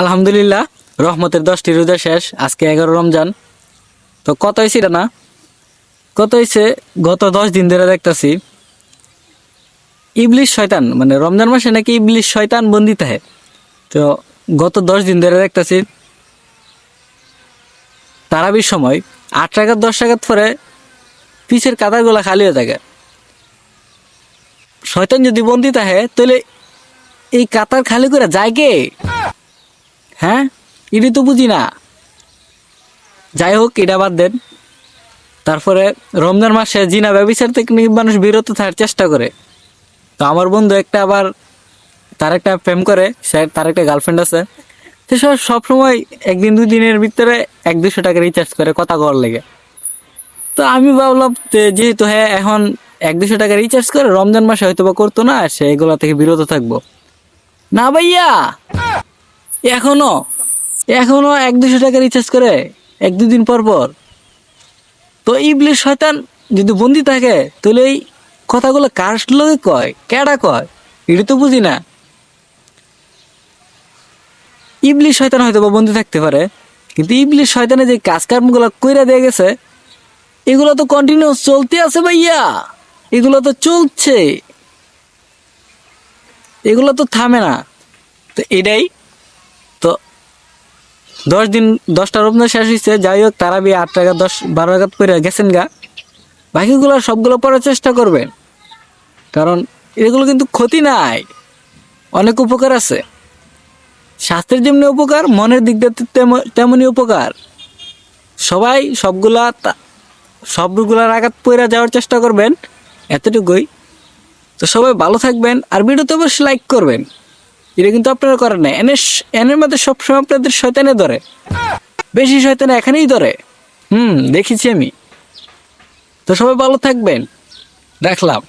আলহামদুলিল্লাহ, রহমতের দশটি রোজা শেষ, আজকে এগারো রমজান। তো কত হয়েছে না? কত হয়েছে? গত দশ দিন ধরে দেখতাছি, ইবলিশ শয়তান মানে রমজান মাসে নাকি ইবলিশ শয়তান বন্দি থাকে। তো গত দশ দিন ধরে দেখতাছি, তারাবির সময় আট টাকা দশ টাকার পরে পিছের কাতারগুলা খালি হয়ে থাকে। শয়তান যদি বন্দি থাকে, তাহলে এই কাতার খালি করে যায় কে? হ্যাঁ? এটি তো বুঝি না। যাই হোক, এটা বাদ দেন। তারপরে রমজান মাসে জিনা ব্যবসার থেকে মানুষ বিরত থাকার চেষ্টা করে। তো আমার বন্ধু একটা আবার, তার একটা প্রেম করে, সে তার একটা গার্লফ্রেন্ড আছে। সে সব সবসময় একদিন দুই দিনের ভিতরে এক দুশো টাকা রিচার্জ করে কথা কর লেগে। তো আমি ভাবলাম যেহেতু হ্যাঁ এখন এক দুশো টাকা রিচার্জ করে রমজান মাসে হয়তো বা করতো না, সে এগুলা থেকে বিরত থাকব। না ভাইয়া! এখনও? এখনও এক দুশো টাকা রিচার্জ করে? এক দুদিন পর পর? তো ইবলিশ শয়তান যদি বন্দি থাকে, তাহলে এই কথাগুলো কার কয়? কেডা কয়? এটা তো বুঝি না। ইবলিশ শয়তান হয়তো বা বন্দি থাকতে পারে, কিন্তু ইবলিশ শয়তানে যে কাজ কর্মগুলো কইরা দিয়ে গেছে, এগুলো তো কন্টিনিউ চলতে আছে ভাইয়া। এগুলো তো চলছে। এগুলো তো থামে না। তো এটাই দশ দিন দশটা রমজান শেষ হয়েছে যাই হোক, তারা বিয়ে আট টাকা, দশ, বারো টাকা করে গেছেন গা। বাকিগুলো সবগুলো পড়ার চেষ্টা করবেন কারণ এগুলো কিন্তু ক্ষতি নাই। অনেক উপকার আছে। স্বাস্থ্যের যেমনি উপকার, মনের দিক দিয়ে তেমনই উপকার। সবাই সবগুলা সবগুলার আঘাত পইরা যাওয়ার চেষ্টা করবেন, এতটুকুই। তো সবাই ভালো থাকবেন, আর ভিডিওতে অবশ্যই লাইক করবেন। এটা কিন্তু আপনারা করেন না এনে এনের মধ্যে সবসময় আপনাদের শয়তানে ধরে। বেশি শয়তানে এখানেই ধরে। হুম, দেখেছি আমি। তো সবাই ভালো থাকবেন। রাখলাম।